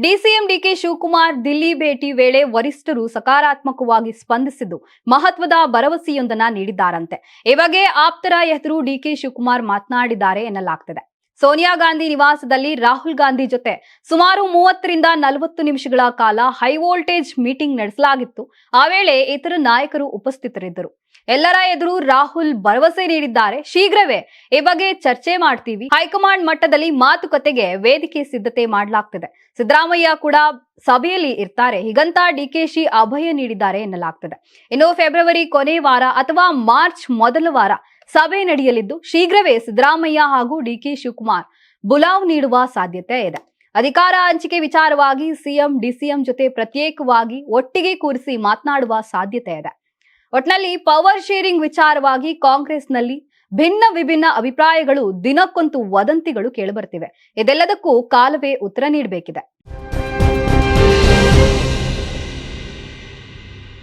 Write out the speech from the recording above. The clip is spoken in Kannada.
ಡಿಸಿಎಂ ಡಿಕೆ ಶಿವಕುಮಾರ್ ದಿಲ್ಲಿ ಭೇಟಿ ವೇಳೆ ವರಿಷ್ಠರು ಸಕಾರಾತ್ಮಕವಾಗಿ ಸ್ಪಂದಿಸಿದ್ದು ಮಹತ್ವದ ಭರವಸೆಯೊಂದನ್ನ ನೀಡಿದ್ದಾರಂತೆ. ಈ ಆಪ್ತರ ಎದುರು ಡಿಕೆ ಶಿವಕುಮಾರ್ ಮಾತನಾಡಿದ್ದಾರೆ ಎನ್ನಲಾಗ್ತಿದೆ. ಸೋನಿಯಾ ಗಾಂಧಿ ನಿವಾಸದಲ್ಲಿ ರಾಹುಲ್ ಗಾಂಧಿ ಜೊತೆ ಸುಮಾರು ಮೂವತ್ತರಿಂದ ನಲವತ್ತು ನಿಮಿಷಗಳ ಕಾಲ ಹೈ ವೋಲ್ಟೇಜ್ ಮೀಟಿಂಗ್ ನಡೆಸಲಾಗಿತ್ತು. ಆ ವೇಳೆ ಇತರ ನಾಯಕರು ಉಪಸ್ಥಿತರಿದ್ದರು. ಎಲ್ಲರ ಎದುರು ರಾಹುಲ್ ಭರವಸೆ ನೀಡಿದ್ದಾರೆ. ಶೀಘ್ರವೇ ಈ ಬಗ್ಗೆ ಚರ್ಚೆ ಮಾಡ್ತೀವಿ. ಹೈಕಮಾಂಡ್ ಮಟ್ಟದಲ್ಲಿ ಮಾತುಕತೆಗೆ ವೇದಿಕೆ ಸಿದ್ಧತೆ ಮಾಡಲಾಗ್ತಿದೆ. ಸಿದ್ದರಾಮಯ್ಯ ಕೂಡ ಸಭೆಯಲ್ಲಿ ಇರ್ತಾರೆ. ಹೀಗಂತ ಡಿಕೆಶಿ ಅಭಯ ನೀಡಿದ್ದಾರೆ ಎನ್ನಲಾಗ್ತದೆ. ಇನ್ನು ಫೆಬ್ರವರಿ ಕೊನೆ ವಾರ ಅಥವಾ ಮಾರ್ಚ್ ಮೊದಲ ವಾರ ಸಭೆ ನಡೆಯಲಿದ್ದು ಶೀಘ್ರವೇ ಸಿದ್ದರಾಮಯ್ಯ ಹಾಗೂ ಡಿಕೆ ಶಿವಕುಮಾರ್ ಬುಲಾವ್ ನೀಡುವ ಸಾಧ್ಯತೆ ಇದೆ. ಅಧಿಕಾರ ಹಂಚಿಕೆ ವಿಚಾರವಾಗಿ ಸಿಎಂ, ಡಿಸಿಎಂ ಜೊತೆ ಪ್ರತ್ಯೇಕವಾಗಿ ಒಟ್ಟಿಗೆ ಕೂರಿಸಿ ಮಾತನಾಡುವ ಸಾಧ್ಯತೆ ಇದೆ. ಒಟ್ನಲ್ಲಿ ಪವರ್ ಶೇರಿಂಗ್ ವಿಚಾರವಾಗಿ ಕಾಂಗ್ರೆಸ್ನಲ್ಲಿ ಭಿನ್ನ ವಿಭಿನ್ನ ಅಭಿಪ್ರಾಯಗಳು ದಿನಕ್ಕೊಂದು ವದಂತಿಗಳು ಕೇಳಿಬರ್ತಿವೆ ಇದೆಲ್ಲದಕ್ಕೂ ಕಾಲವೇ ಉತ್ತರ ನೀಡಬೇಕಿದೆ.